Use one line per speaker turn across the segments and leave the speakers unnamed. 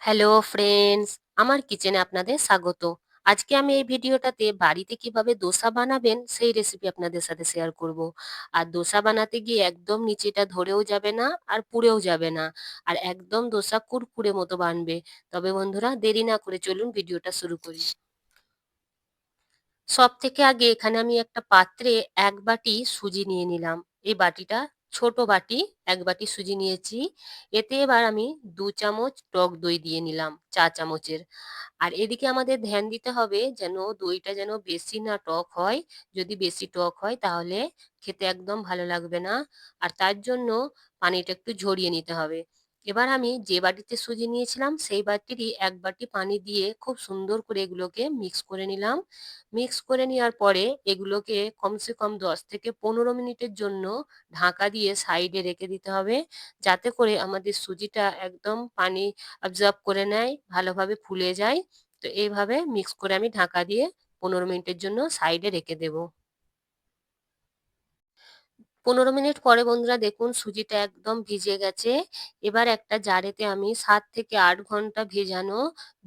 Hello friends, আমার কিচেনে আপনাদের স্বাগত। আজকে আমি এই ভিডিওটাতে বাড়িতে কীভাবে দোসা বানাবেন সেই রেসিপি আপনাদের সাথে শেয়ার করব। আর দোসা বানাতে গিয়ে একদম নিচেটা ধরেও যাবে না আর পুড়েও যাবে না। আর একদম দোসা কুরকুরে মতো বানবে। তবে বন্ধুরা, দেরি না করে চলুন ভিডিওটা শুরু করি। সব থেকে আগে এখানে আমি একটা পাত্রে এক বাটি সুজি নিয়ে নিলাম। এই বাটিটা ছোট বাটি, এক বাটি সুজি নিয়েছি। এতে এবার আমি দু চামচ টক দই দিয়ে নিলাম, চা চামচের। আর এদিকে আমাদের ধ্যান দিতে হবে যেন দইটা যেন বেশি না টক হয়। যদি বেশি টক হয় তাহলে খেতে একদম ভালো লাগবে না। আর তার জন্য পানিটা একটু ঝরিয়ে নিতে হবে। এবার আমি যে বাটিতে সুজি নিয়েছিলাম, সেই বাটিরই এক বাটি পানি দিয়ে খুব সুন্দর করে এগুলোকে মিক্স করে নিলাম। মিক্স করে নেওয়ার পরে এগুলোকে কমসে কম দশ থেকে পনেরো মিনিটের জন্য ঢাকা দিয়ে সাইডে রেখে দিতে হবে, যাতে করে আমাদের সুজিটা একদম পানি অবজার্ভ করে নেয়, ভালোভাবে ফুলে যায়। তো এইভাবে মিক্স করে আমি ঢাকা দিয়ে পনেরো মিনিটের জন্য সাইডে রেখে দেবো। পনেরো মিনিট পরে বন্ধুরা দেখুন সুজিটা একদম ভিজে গেছে। এবার একটা জারেতে আমি সাত থেকে আট ঘণ্টা ভেজানো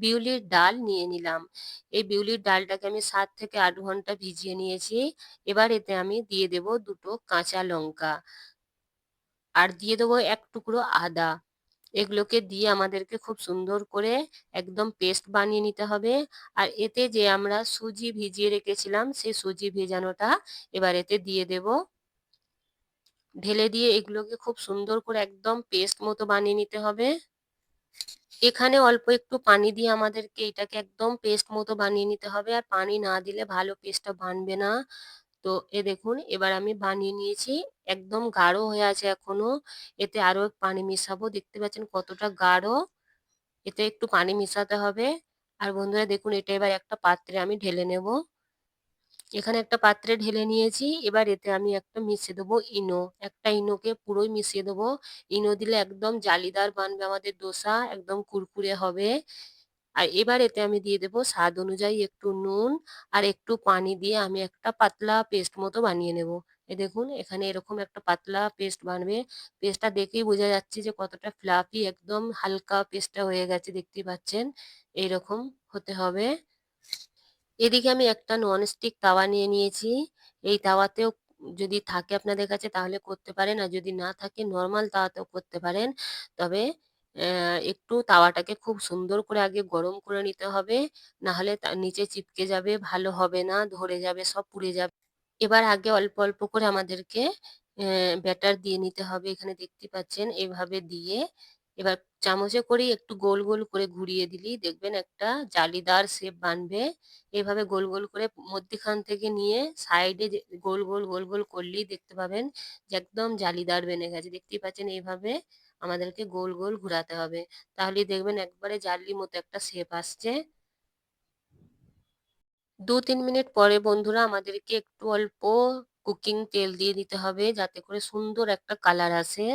বিউলির ডাল নিয়ে নিলাম। এই বিউলির ডালটাকে আমি সাত থেকে আট ঘণ্টা ভিজিয়ে নিয়েছি। এবার এতে আমি দিয়ে দেব দুটো কাঁচা লঙ্কা। আর দিয়ে দেবো এক টুকরো আদা। এগুলোকে দিয়ে আমাদেরকে খুব সুন্দর করে একদম পেস্ট বানিয়ে নিতে হবে। আর এতে যে আমরা সুজি ভিজিয়ে রেখেছিলাম, সেই সুজি ভেজানোটা এবার এতে দিয়ে দেবো। ঢেলে দিয়ে এগুলোকে খুব সুন্দর করে একদম পেস্ট মতো বানিয়ে নিতে হবে। এখানে অল্প একটু পানি দিয়ে আমাদেরকে এটাকে একদম পেস্ট মতো বানিয়ে নিতে হবে। আর পানি না দিলে ভালো পেস্টটা বানবে না। তো এ দেখুন, এবার আমি বানিয়ে নিয়েছি। একদম গাঢ় হয়ে আছে এখনও। এতে আরও পানি মিশাবো। দেখতে পাচ্ছেন কতটা গাঢ়। এতে একটু পানি মিশাতে হবে। আর বন্ধুরা দেখুন, এটা এবার একটা পাত্রে আমি ঢেলে নেব। এখানে একটা পাত্রে ঢেলে নিয়েছি। এবার এতে আমি একটা মিশিয়ে দেবো ইনো। একটা ইনোকে পুরোই মিশিয়ে দেবো। ইনো দিলে একদম জালিদার বানবে আমাদের দোসা, একদম কুরকুরে হবে। আর এবার এতে আমি দিয়ে দেবো স্বাদ অনুযায়ী একটু নুন আর একটু পানি দিয়ে আমি একটা পাতলা পেস্ট মতো বানিয়ে নেব। এ দেখুন, এখানে এরকম একটা পাতলা পেস্ট বানবে। পেস্টটা দেখেই বোঝা যাচ্ছে যে কতটা ফ্লাফি একদম হালকা পেস্টটা হয়ে গেছে, দেখতেই পাচ্ছেন। এইরকম হতে হবে। এদিকে আমি একটা ননস্টিক তাওয়া নিয়ে নিয়েছি। এই তাওয়াতেও যদি থাকে আপনাদের কাছে তাহলে করতে পারেন, আর যদি না থাকে নর্মাল তাওয়াতেও করতে পারেন। তবে একটু তাওয়াটাকে খুব সুন্দর করে আগে গরম করে নিতে হবে না হলে নিচে চিপকে যাবে, ভালো হবে না, ধরে যাবে, সব পুড়ে যাবে। এবার আগে অল্প অল্প করে আমাদেরকে ব্যাটার দিয়ে নিতে হবে। এখানে দেখতে পাচ্ছেন, এভাবে দিয়ে এবার চামচে করে একটু গোল গোল করে ঘুরিয়ে দিলেই দেখবেন একটা জালিদার শেপ বানবে। এভাবে গোল গোল করে মধ্যিখান থেকে নিয়ে সাইডে গোল গোল গোল গোল করলেই দেখতে পাবেন যে একদম জালিদার বেনে গেছে। দেখতেই পাচ্ছেন এইভাবে আমাদেরকে গোল গোল ঘুরাতে হবে। তাহলে দেখবেন একবারে জালির মতো একটা শেপ আসছে। দু, তিন মিনিট পরে বন্ধুরা আমাদেরকে একটু অল্প কুকিং তেল দিয়ে দিতে হবে যাতে করে সুন্দর একটা কালার আসে।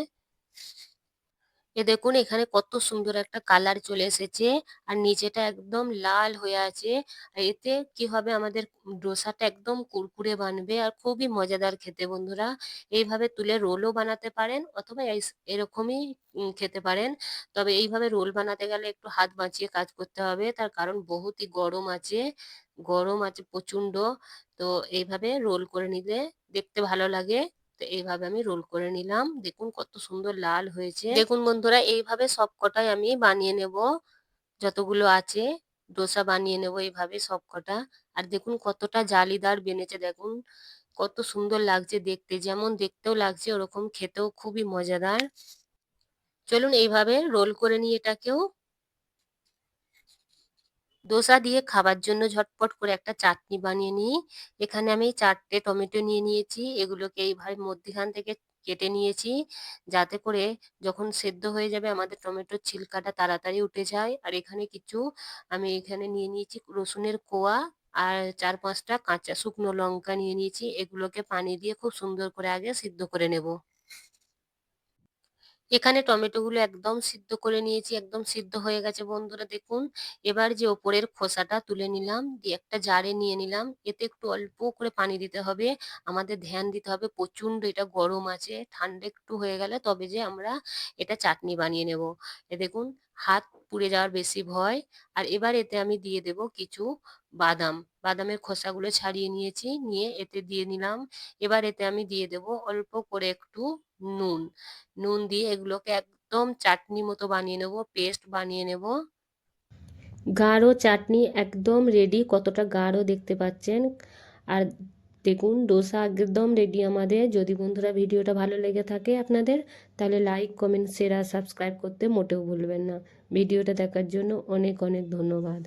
এ দেখুন, এখানে কত সুন্দর একটা কালার চলে এসেছে। আর নিচেটা একদম লাল হয়ে আছে। এতে কি হবে, আমাদের ডোসাটা একদম কুরকুরে বানবে আর খুবই মজাদার খেতে বন্ধুরা। এইভাবে তুলে রোলও বানাতে পারেন অথবা এরকমই খেতে পারেন। তবে এইভাবে রোল বানাতে গেলে একটু হাত বাঁচিয়ে কাজ করতে হবে। তার কারণ বহুতই গরম আছে গরম আছে প্রচণ্ড তো এইভাবে রোল করে নিলে দেখতে ভালো লাগে। তো এইভাবে আমি রোল করে নিলাম। দেখুন কত সুন্দর লাল হয়েছে। দেখুন বন্ধুরা, এইভাবে সব কটাই আমি বানিয়ে নেব। যতগুলো আছে, ডোসা বানিয়ে নেব এইভাবে সব কটা আর দেখুন কতটা জালিদার বেনেছে, দেখুন। কত সুন্দর লাগছে দেখতে, যেমন দেখতেও লাগছে ওরকম খেতেও খুবই মজাদার। চলুন এইভাবে রোল করে নিয়ে এটাকেও। দোসা দিয়ে খাবার জন্য ঝটপট করে একটা চাটনি বানিয়ে নিই। এখানে আমি চারটে টমেটো নিয়ে নিয়েছি, এগুলোকে এইভাবে মধ্যিখান থেকে কেটে নিয়েছি যাতে করে যখন সেদ্ধ হয়ে যাবে আমাদের টমেটোর ছিলকাটা তাড়াতাড়ি উঠে যায়। আর এখানে কিছু আমি এখানে নিয়ে নিয়েছি রসুনের কোয়া আর চার পাঁচটা কাঁচা শুকনো লঙ্কা নিয়ে নিয়েছি। এগুলোকে পানি দিয়ে খুব সুন্দর করে আগে সিদ্ধ করে নেব। এখানে টমেটোগুলো একদম সিদ্ধ করে নিয়েছি, একদম সিদ্ধ হয়ে গেছে বন্ধুরা, দেখুন। এবার যে ওপরের খোসাটা তুলে নিলাম, দিয়ে একটা জারে নিয়ে নিলাম। এতে একটু অল্প করে পানি দিতে হবে, আমাদের ধ্যান দিতে হবে। প্রচণ্ড এটা গরম আছে, ঠান্ডা একটু হয়ে গেলে তবে যে আমরা এটা চাটনি বানিয়ে নেব। এ দেখুন, হাত পুড়ে যাওয়ার বেশি ভয়। আর এবার এতে আমি দিয়ে দেব কিছু বাদাম। বাদামের খোসাগুলো ছাড়িয়ে নিয়েছি, নিয়ে এতে দিয়ে নিলাম। এবার এতে আমি দিয়ে দেব অল্প করে একটু নুন। নুন দিয়ে এগুলোকে একদম চাটনি মতো বানিয়ে নেব, পেস্ট বানিয়ে নেব। গাঢ় চাটনি একদম রেডি কতটা গাঢ় দেখতে পাচ্ছেন। আর দেখুন ডোসা একদম রেডি আমাদের। যদি বন্ধুরা ভিডিওটা ভালো লেগে থাকে আপনাদের, তাহলে লাইক কমেন্ট শেয়ার সাবস্ক্রাইব করতে মোটেও ভুলবেন না। ভিডিওটা দেখার জন্য অনেক অনেক ধন্যবাদ।